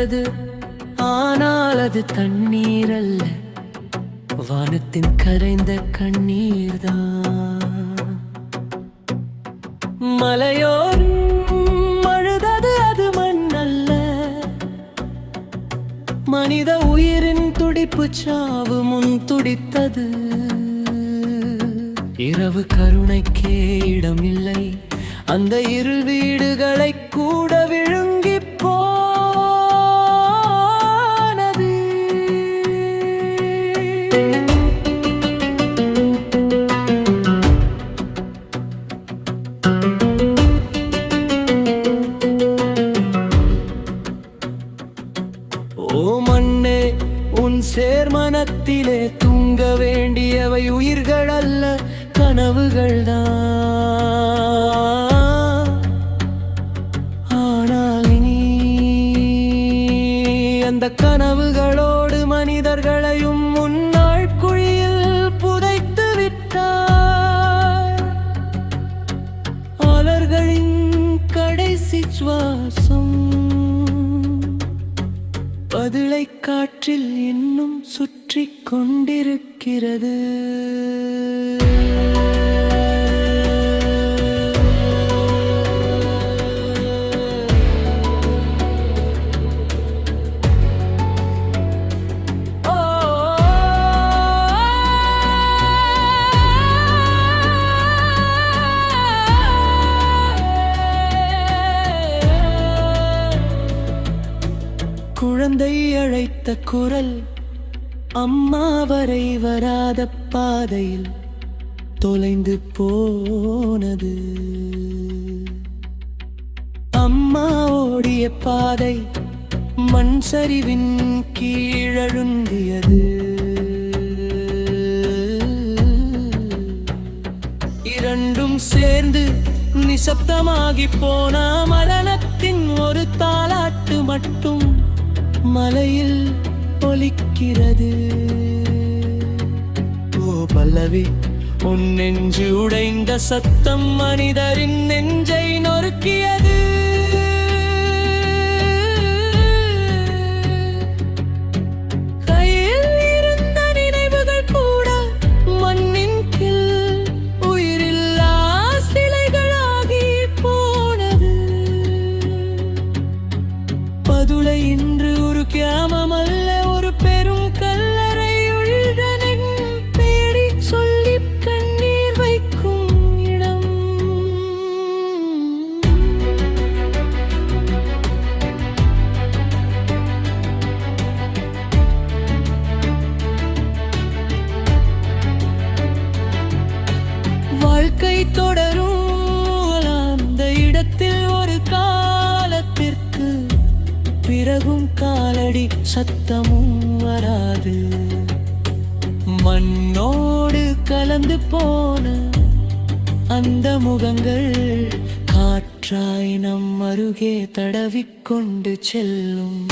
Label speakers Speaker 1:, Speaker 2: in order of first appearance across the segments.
Speaker 1: உள்ளது ஆனால் அது தண்ணீர் அல்ல. வானத்தின் கரைந்த கண்ணீர்தான். மலையோர் அழுதது அது மண் அல்ல மனித உயிரின் துடிப்பு சாவு முன் துடித்தது. இரவு கருணைக்கே இடமில்லை. அந்த இருள் வீடுகளை கூட விழு சேர்மனத்திலே தூங்க வேண்டியவை உயிர்கள் அல்ல கனவுகள் தான் ஆனால் இனி அந்த கனவுகளோடு மனிதர்களையும் சுவாசம் பதிலை காற்றில் இன்னும் சுற்றி கொண்டிருக்கிறது. தொலைந்து போனது. அம்மா ஓடிய பாதை மண் சரிவின் கீழழுந்தியது இரண்டும் சேர்ந்து நிசப்தமாகி போன மரணத்தின் ஒரு தாளாட்டு மட்டும் மலையில் ஒலிக்கிறது. ஓ பல்லவி உன் உடைந்த சத்தம் மனிதரின் நெஞ்சை நொறுக்கியது. கையில் இருந்த நினைவுகள் கூட மண்ணின் கீழ் உயிரில்லா சிலைகளாகி போனது. பதுளை இன்று ஒரு கிராமம் அல்ல பிறகும் காலடி சத்தமும் வராது. மண்ணோடு கலந்து போன அந்த முகங்கள் காற்றாய் நம் அருகே தடவிக்கொண்டு செல்லும்.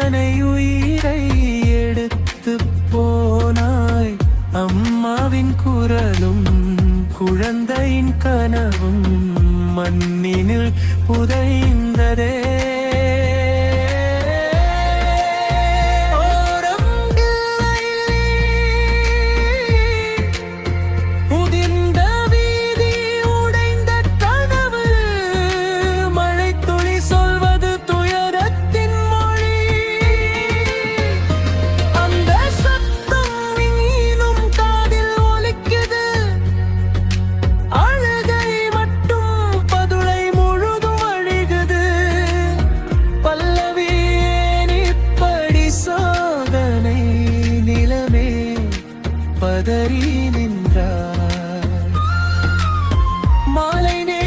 Speaker 1: தனை உயிரை எடுத்து போனாய்? அம்மாவின் குரலும் குழந்தையின் கனவும் மண்ணினில் புதைந்ததே. நின்றார். மாலை நே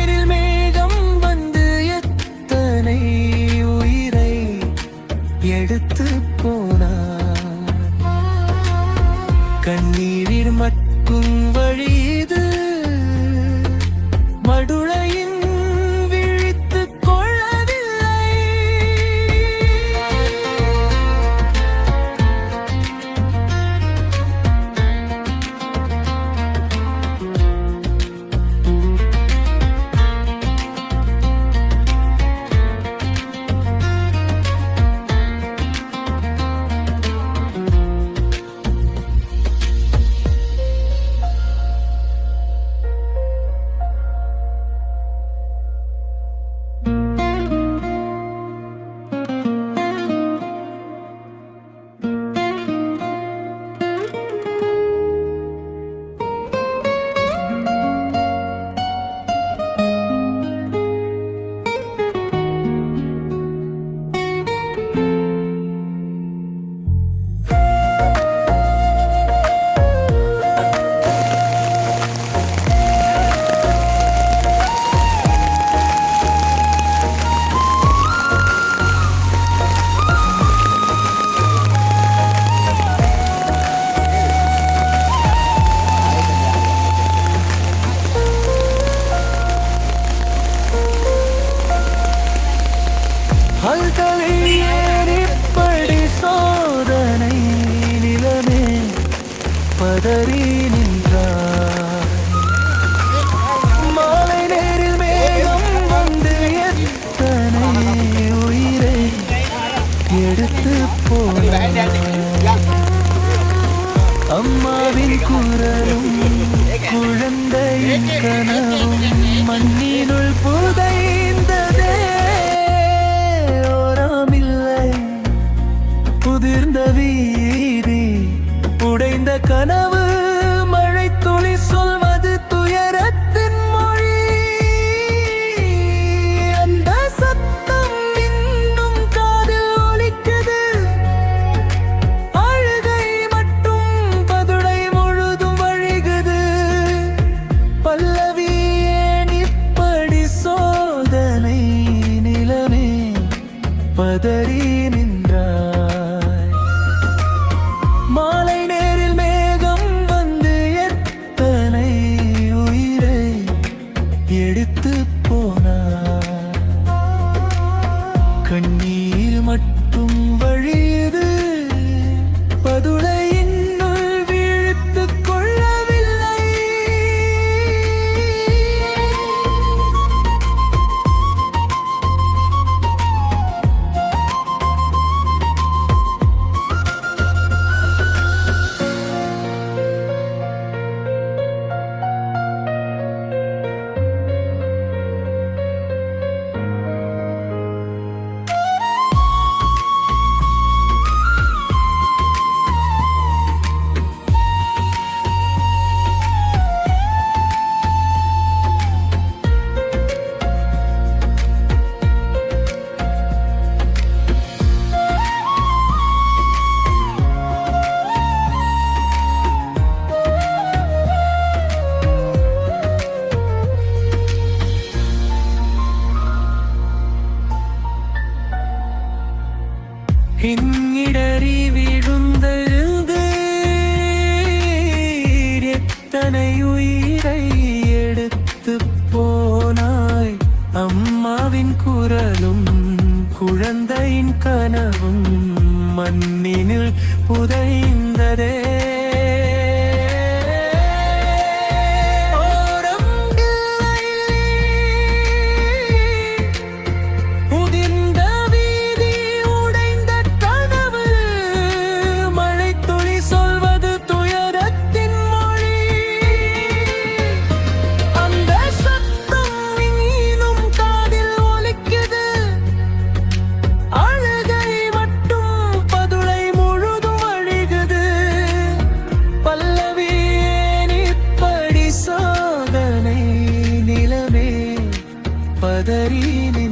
Speaker 1: நின்றார் மாலை நேரில் மேகம் வந்து எத்தனை உயிரை எடுத்து போனார் அம்மாவின் குரலும் குழந்தையின் கனவும் மண்ணினுள் புதைந்ததே புதிர்ந்த வீதி உடைந்த கனவு. derin இடறி விழுந்தழுது எத்தனை உயிரை எடுத்து போனாய்? அம்மாவின் குரலும் குழந்தையின் கனவும் மண்ணினில் புதைந்ததே. kaderini